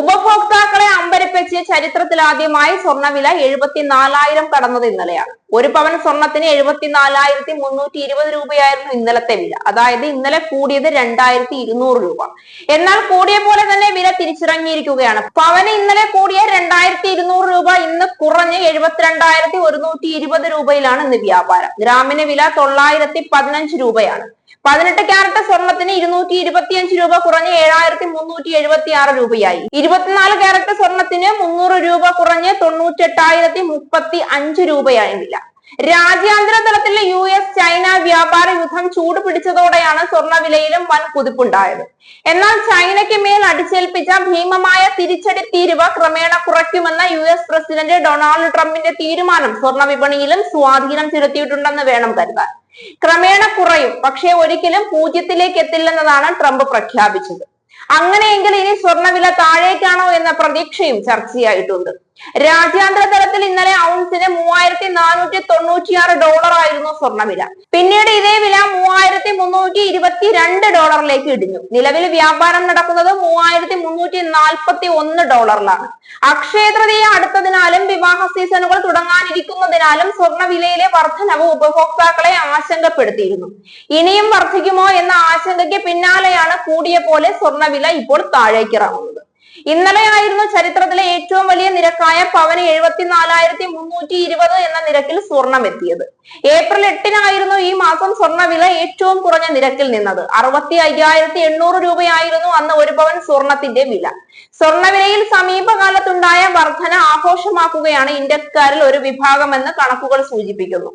ഉപഭോക്താക്കളെ അമ്പരപ്പിച്ച് ചരിത്രത്തിൽ ആദ്യമായി സ്വർണവില എഴുപത്തിനാലായിരം കടന്നത് ഇന്നലെയാണ്. ഒരു പവൻ സ്വർണത്തിന് എഴുപത്തിനാലായിരത്തി മുന്നൂറ്റി ഇരുപത് രൂപയായിരുന്നു ഇന്നലത്തെ വില. അതായത് ഇന്നലെ കൂടിയത് രണ്ടായിരത്തി ഇരുന്നൂറ് രൂപ. എന്നാൽ കൂടിയ പോലെ തന്നെ വില തിരിച്ചിറങ്ങിയിരിക്കുകയാണ്. പവന് ഇന്നലെ കൂടിയ രണ്ടായിരത്തി ഇരുന്നൂറ് രൂപ ഇന്ന് കുറഞ്ഞ് എഴുപത്തിരണ്ടായിരത്തി ഒരുന്നൂറ്റി ഇരുപത് രൂപയിലാണ് ഇന്ന് വ്യാപാരം. ഗ്രാമിന് വില തൊള്ളായിരത്തി പതിനഞ്ച് രൂപയാണ്. പതിനെട്ട് ക്യാരറ്റ് സ്വർണത്തിന് ഇരുന്നൂറ്റി ഇരുപത്തിയഞ്ച് രൂപ കുറഞ്ഞ് ഏഴായിരത്തി മുന്നൂറ്റി എഴുപത്തി ആറ് രൂപയായി. ഇരുപത്തിനാല് ക്യാരറ്റ് സ്വർണത്തിന് മുന്നൂറ് രൂപ കുറഞ്ഞ് തൊണ്ണൂറ്റെട്ടായിരത്തി മുപ്പത്തി അഞ്ച് രൂപയായി വില. രാജ്യാന്തര തലത്തിൽ യു എസ് ചൈന വ്യാപാര യുദ്ധം ചൂട് പിടിച്ചതോടെയാണ് സ്വർണവിലയിലും വൻ കുതിപ്പുണ്ടായത്. എന്നാൽ ചൈനയ്ക്ക് മേൽ അടിച്ചേൽപ്പിച്ച ഭീമമായ തിരിച്ചടി തീരുവ ക്രമേണ കുറയ്ക്കുമെന്ന യു എസ് പ്രസിഡന്റ് ഡൊണാൾഡ് ട്രംപിന്റെ തീരുമാനം സ്വർണ വിപണിയിലും സ്വാധീനം ചെലുത്തിയിട്ടുണ്ടെന്ന് വേണം കരുതാൻ. ക്രമേണ കുറയും. പക്ഷേ ഒരിക്കലും പൂജ്യത്തിലേക്ക് എത്തില്ലെന്നതാണ് ട്രംപ് പ്രഖ്യാപിച്ചത്. അങ്ങനെയെങ്കിൽ ഇനി സ്വർണവില താഴേക്കാണോ എന്ന പ്രതീക്ഷയും ചർച്ചയായിട്ടുണ്ട് രാജ്യാന്തര തലത്തിൽ ഇന്നലെ ഔൺസിന് മൂവായിരത്തി നാനൂറ്റി തൊണ്ണൂറ്റിയാറ് ഡോളർ ആയിരുന്നു സ്വർണവില. പിന്നീട് ഇതേ വില മൂവായിരത്തി മുന്നൂറ്റി ഇരുപത്തിരണ്ട് ഡോളറിലേക്ക് ഇടിഞ്ഞു. നിലവിൽ വ്യാപാരം നടക്കുന്നത് മൂവായിരത്തി മുന്നൂറ്റി നാൽപ്പത്തി ഒന്ന് ഡോളറിലാണ്. അക്ഷയ തൃതീയ അടുത്തതിനാലും വിവാഹ സീസണുകൾ തുടങ്ങാനിരിക്കുന്നതിനാലും സ്വർണവിലയിലെ വർധനവ് ഉപഭോക്താക്കളെ ആശങ്കപ്പെടുത്തിയിരുന്നു. ഇനിയും വർദ്ധിക്കുമോ എന്ന ആശങ്കയ്ക്ക് പിന്നാലെയാണ് കൂടിയ പോലെ സ്വർണവില ഇപ്പോൾ താഴേക്കിറങ്ങുന്നത്. ഇന്നലെയായിരുന്നു ചരിത്രത്തിലെ ഏറ്റവും വലിയ നിരക്കായ പവന് എഴുപത്തിനാലായിരത്തി മുന്നൂറ്റി ഇരുപത് എന്ന നിരക്കിൽ സ്വർണം എത്തിയത് ഏപ്രിൽ എട്ടിനായിരുന്നു ഈ മാസം സ്വർണവില ഏറ്റവും കുറഞ്ഞ നിരക്കിൽ നിന്നത്. അറുപത്തി അയ്യായിരത്തി എണ്ണൂറ് രൂപയായിരുന്നു അന്ന് ഒരു പവൻ സ്വർണത്തിന്റെ വില. സ്വർണവിലയിൽ സമീപകാലത്തുണ്ടായ വർധന ആഘോഷമാക്കുകയാണ് ഇന്ത്യക്കാരിൽ ഒരു വിഭാഗമെന്ന് കണക്കുകൾ സൂചിപ്പിക്കുന്നു.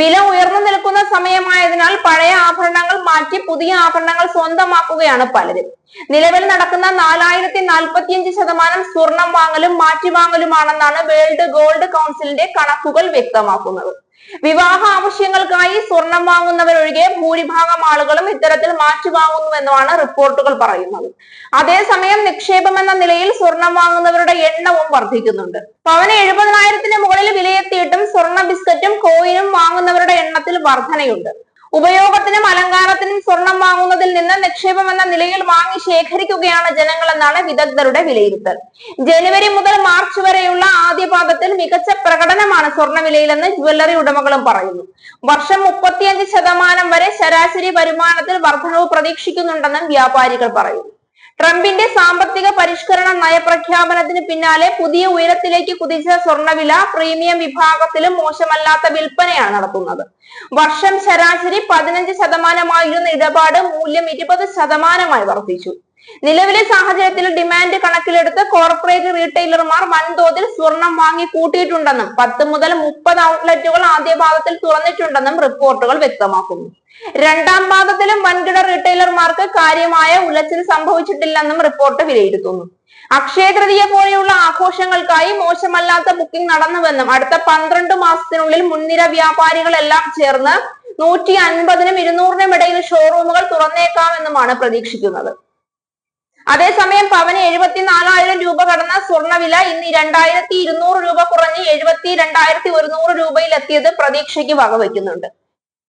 വില ഉയർന്നു നിൽക്കുന്ന സമയമായതിനാൽ പഴയ ആഭരണങ്ങൾ മാറ്റി പുതിയ ആഭരണങ്ങൾ സ്വന്തമാക്കുകയാണ് പലരും. നിലവിൽ നടക്കുന്ന നാലായിരത്തി നാൽപ്പത്തിയഞ്ച് ശതമാനം സ്വർണം വാങ്ങലും മാറ്റിവാങ്ങലുമാണെന്നാണ് വേൾഡ് ഗോൾഡ് കൗൺസിലിന്റെ കണക്കുകൾ വ്യക്തമാക്കുന്നത്. വിവാഹ ആവശ്യങ്ങൾക്കായി സ്വർണം വാങ്ങുന്നവരൊഴികെ ഭൂരിഭാഗം ആളുകളും ഇത്തരത്തിൽ മാറ്റി വാങ്ങുന്നുവെന്നുമാണ് റിപ്പോർട്ടുകൾ പറയുന്നത്. അതേസമയം നിക്ഷേപം എന്ന നിലയിൽ സ്വർണം വാങ്ങുന്നവരുടെ എണ്ണവും വർദ്ധിക്കുന്നുണ്ട്. പവന് എഴുപതിനായിരത്തിന് മുകളിൽ വിലയെത്തിയിട്ടും സ്വർണ ബിസ്ക്കറ്റും കോയിനും വാങ്ങുന്നവരുടെ എണ്ണത്തിൽ വർധനയുണ്ട്. ഉപയോഗത്തിനും അലങ്കാരത്തിനും സ്വർണം വാങ്ങുന്നതിൽ നിന്ന് നിക്ഷേപം എന്ന നിലയിൽ വാങ്ങി ശേഖരിക്കുകയാണ് ജനങ്ങളെന്നാണ് വിദഗ്ധരുടെ വിലയിരുത്തൽ. ജനുവരി മുതൽ മാർച്ച് വരെയുള്ള ആദ്യ പാദത്തിൽ മികച്ച പ്രകടനമാണ് സ്വർണവിലയിലെന്ന് ജ്വല്ലറി ഉടമകളും പറയുന്നു. വർഷം മുപ്പത്തിയഞ്ച് ശതമാനം വരെ ശരാശരി വരുമാനത്തിൽ വർധനവ് പ്രതീക്ഷിക്കുന്നുണ്ടെന്നും വ്യാപാരികൾ പറയുന്നു. ട്രംപിന്റെ സാമ്പത്തിക പരിഷ്കരണ നയപ്രഖ്യാപനത്തിന് പിന്നാലെ പുതിയ ഉയരത്തിലേക്ക് കുതിച്ച സ്വർണവില പ്രീമിയം വിഭാഗത്തിലും മോശമല്ലാത്ത വിൽപ്പനയാണ് നടത്തുന്നത് വർഷം ശരാശരി പതിനഞ്ച് ശതമാനമായിരുന്ന ഇടപാട് മൂല്യം ഇരുപത് ശതമാനമായി വർദ്ധിച്ചു. നിലവിലെ സാഹചര്യത്തിൽ ഡിമാൻഡ് കണക്കിലെടുത്ത് കോർപ്പറേറ്റ് റീറ്റെയിലർമാർ വൻതോതിൽ സ്വർണം വാങ്ങി കൂട്ടിയിട്ടുണ്ടെന്നും പത്ത് മുതൽ മുപ്പത് ഔട്ട്ലെറ്റുകൾ ആദ്യ പാദത്തിൽ തുറന്നിട്ടുണ്ടെന്നും റിപ്പോർട്ടുകൾ വ്യക്തമാക്കുന്നു. രണ്ടാം പാദത്തിലും വൻകിട റീറ്റെയിലർമാർക്ക് കാര്യമായ ഉലച്ചിൽ സംഭവിച്ചിട്ടില്ലെന്നും റിപ്പോർട്ട് വിലയിരുത്തുന്നു. അക്ഷയ തൃതീയ പോലെയുള്ള ആഘോഷങ്ങൾക്കായി മോശമല്ലാത്ത ബുക്കിംഗ് നടന്നുവെന്നും അടുത്ത പന്ത്രണ്ട് മാസത്തിനുള്ളിൽ മുൻനിര വ്യാപാരികളെല്ലാം ചേർന്ന് നൂറ്റി അൻപതിനും ഇരുന്നൂറിനും ഇടയിൽ ഷോറൂമുകൾ തുറന്നേക്കാമെന്നുമാണ് പ്രതീക്ഷിക്കുന്നത്. അതേസമയം പവന് എഴുപത്തിനാലായിരം രൂപ കടന്ന സ്വർണവില ഇന്ന് രണ്ടായിരത്തി ഇരുന്നൂറ് രൂപ കുറഞ്ഞ് എഴുപത്തി രണ്ടായിരത്തി ഒരുന്നൂറ് രൂപയിൽ എത്തിയത് പ്രതീക്ഷയ്ക്ക് വകവയ്ക്കുന്നുണ്ട്.